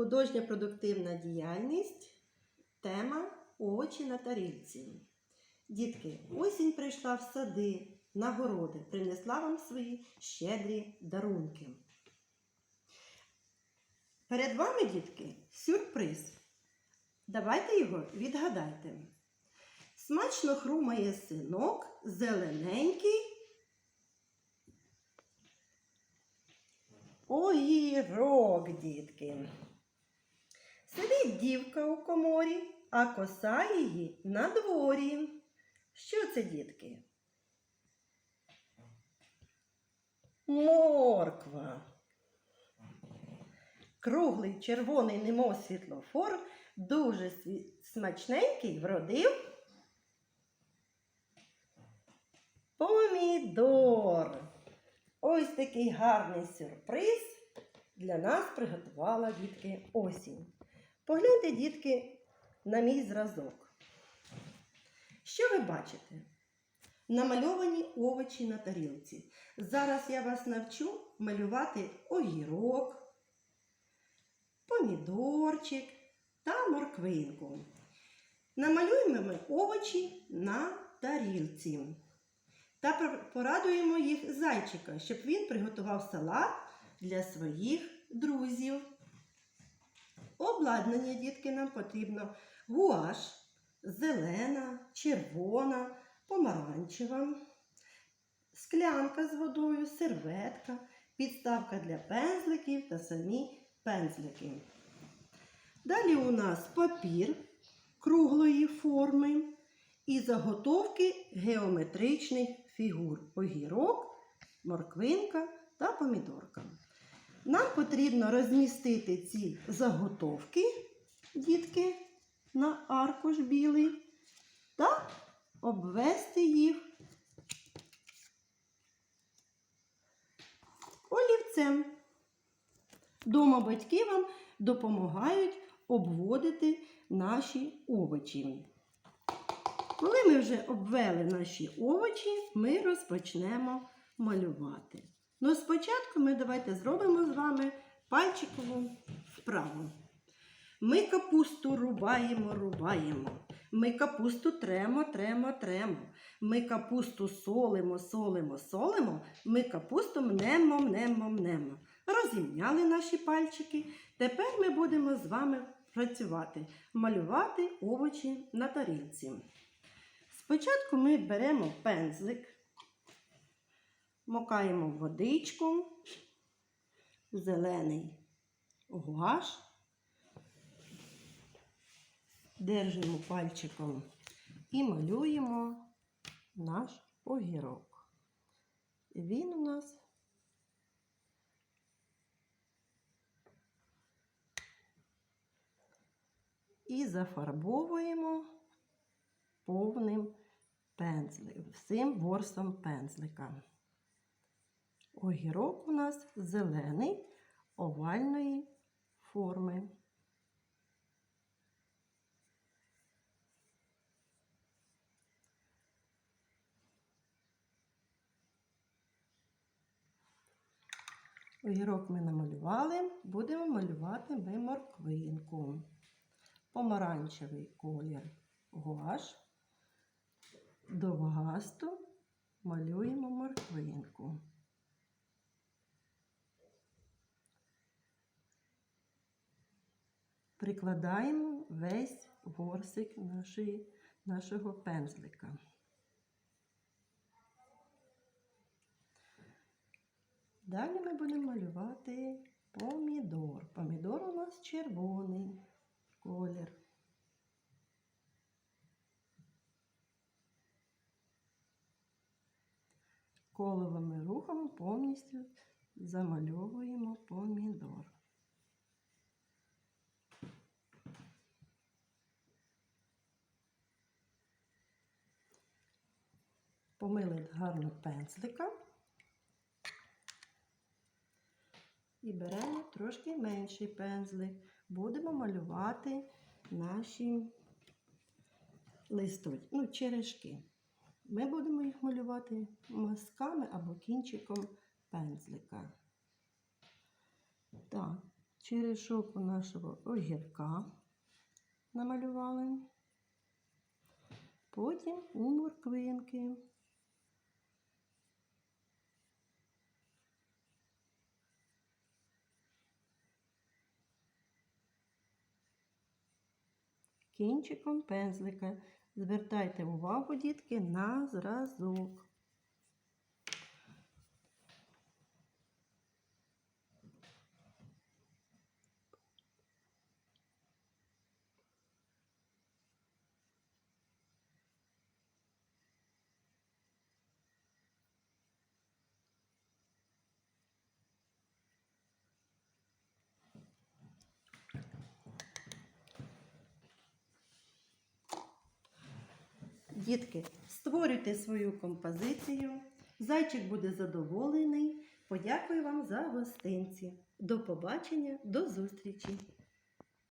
Художня продуктивна діяльність. Тема овочі на тарілці. Дітки, осінь прийшла в сади, на городи, принесла вам свої щедрі дарунки. Перед вами, дітки, сюрприз. Давайте його відгадайте. Смачно хрумає синок, зелененький. Огірок, дітки. Сидить дівка у коморі, а коса її на дворі. Що це, дітки? Морква. Круглий червоний немов світлофор, дуже смачненький вродив. Помідор. Ось такий гарний сюрприз для нас приготувала дітки осінь. Погляньте, дітки, на мій зразок. Що ви бачите? Намальовані овочі на тарілці. Зараз я вас навчу малювати огірок, помідорчик та морквинку. Намалюємо ми овочі на тарілці. Та порадуємо їх зайчика, щоб він приготував салат для своїх друзів. Обладнання, дітки, нам потрібно гуаш, зелена, червона, помаранчева, склянка з водою, серветка, підставка для пензликів та самі пензлики. Далі у нас папір круглої форми і заготовки геометричних фігур огірок, морквинка та помідорка. Нам потрібно розмістити ці заготовки, дітки, на аркуш білий та обвести їх олівцем. Дома батьки вам допомагають обводити наші овочі. Коли ми вже обвели наші овочі, ми розпочнемо малювати. Ну, спочатку ми давайте зробимо з вами пальчикову вправу. Ми капусту рубаємо, рубаємо. Ми капусту тремо, тремо, тремо. Ми капусту солимо, солимо, солимо. Ми капусту мнемо, мнемо, мнемо. Розімняли наші пальчики. Тепер ми будемо з вами працювати, малювати овочі на тарілці. Спочатку ми беремо пензлик, мокаємо в водичку, зелений гуаш, держимо пальчиком і малюємо наш огірок. Він у нас і зафарбовуємо повним пензликом, всім ворсом пензлика. Огірок у нас зелений овальної форми. Огірок ми намалювали, будемо малювати ми морквинку. Помаранчевий колір гуаш, довгасту малюємо морквинку. Прикладаємо весь ворсик нашої, нашого пензлика. Далі ми будемо малювати помідор. Помідор у нас червоний колір. Коловими рухами повністю замальовуємо помідор. Помили гарно пензлика. І беремо трошки менший пензлик. Будемо малювати наші листочки, ну, черешки. Ми будемо їх малювати мазками або кінчиком пензлика. Так, черешок у нашого огірка намалювали. Потім у морквинки. Кінчиком пензлика. Звертайте увагу, дітки, на зразок. Дітки, створюйте свою композицію. Зайчик буде задоволений. Подякую вам за гостинці. До побачення, до зустрічі!